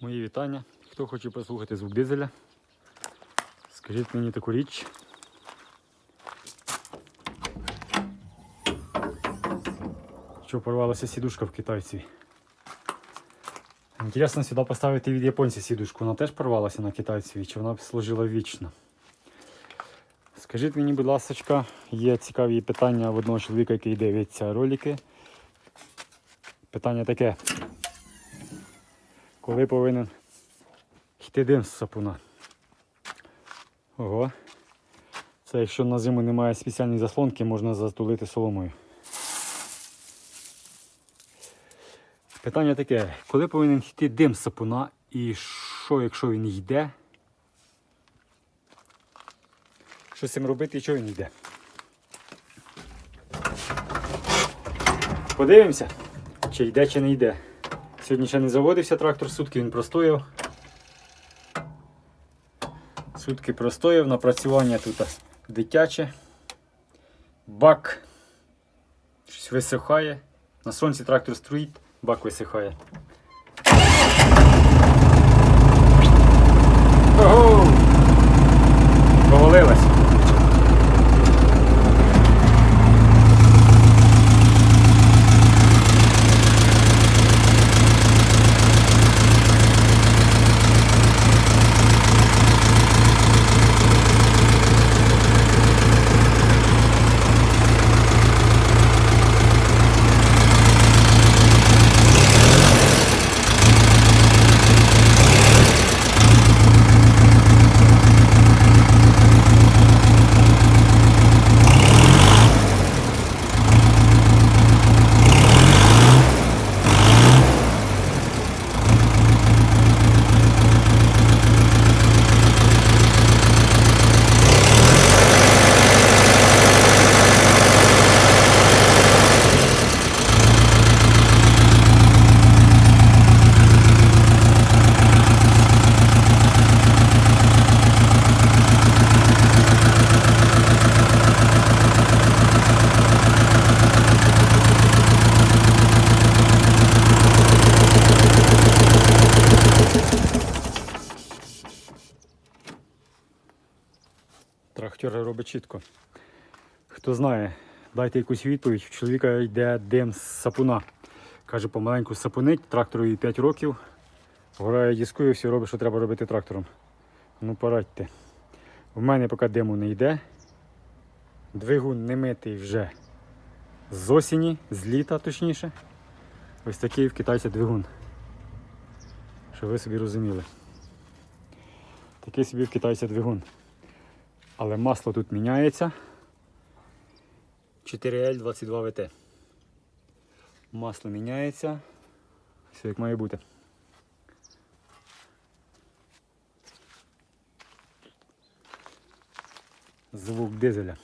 Мої вітання. Хто хоче послухати звук дизеля, скажіть мені таку річ. Що порвалася сідушка в китайців. Інтересно сюди поставити від японця сідушку. Вона теж порвалася на китайцеві, чи вона б служила вічно. Скажіть мені, будь ласка, є цікаві питання в одного чоловіка, який дивиться ролики. Питання таке. Коли повинен йти дим з сапуна? Ого. Це якщо на зиму немає спеціальної заслонки, можна затулити соломою. Питання таке, коли повинен йти дим з сапуна і що, якщо він йде? Що з цим робити і чого він йде? Подивимося, чи йде, чи не йде. Сьогодні ще не заводився трактор, сутки він простояв. Сутки простояв, напрацювання тут дитяче. Бак щось висихає. На сонці трактор стоїть, бак висихає. Ого! Провалилась. Трактор робить чітко. Хто знає, дайте якусь відповідь. У чоловіка йде дим з сапуна. Каже, помаленьку сапунить, трактору 5 років. Горає дискує, все робить, що треба робити трактором. Ну, порадьте. У мене поки диму не йде. Двигун не митий вже з осені, з літа точніше. Ось такий в китайця двигун. Щоб ви собі розуміли. Такий собі в китайця двигун. Але масло тут міняється. 4L22VT. Масло міняється. Все як має бути. Звук дизеля.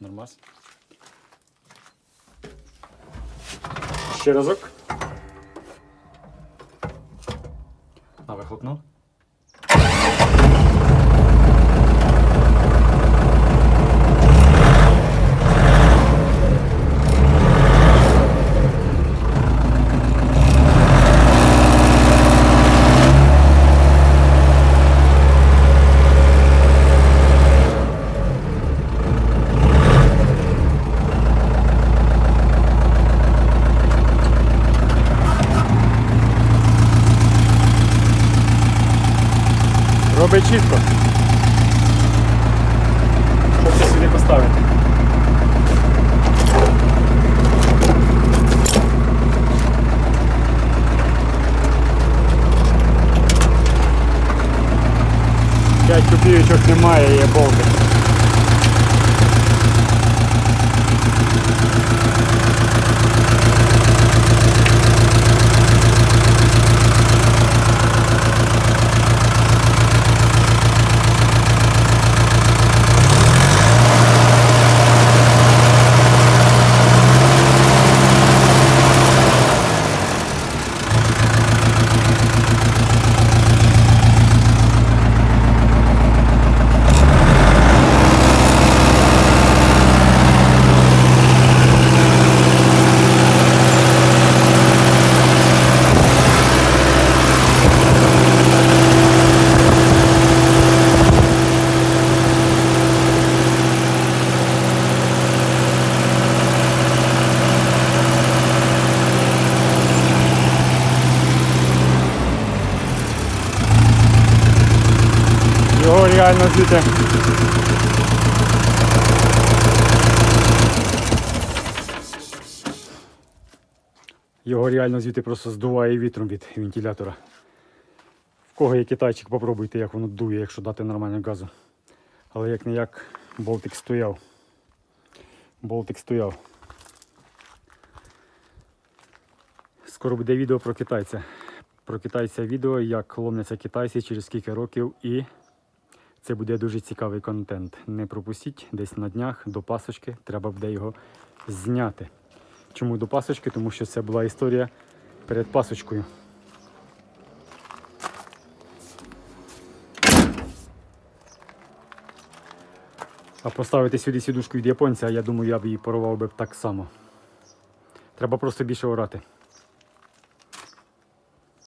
Нормас. Ще разок. А вихлопнув? Робить чітко. Що це сюди поставити? П'ять копійочок немає, є болти. Реально звідти. Його реально звідти просто здуває вітром від вентилятора. В кого є китайчик, попробуйте, як воно дує, якщо дати нормально газу. Але як не як болтик стояв. Болтик стояв. Скоро буде відео про китайця. Про китайця відео, як ломляться китайці через кілька років і це буде дуже цікавий контент. Не пропустіть десь на днях до пасочки, треба буде його зняти. Чому до пасочки? Тому що це була історія перед пасочкою. А поставити сюди сідушку від японця, я думаю, я б її порвав би так само. Треба просто більше орати.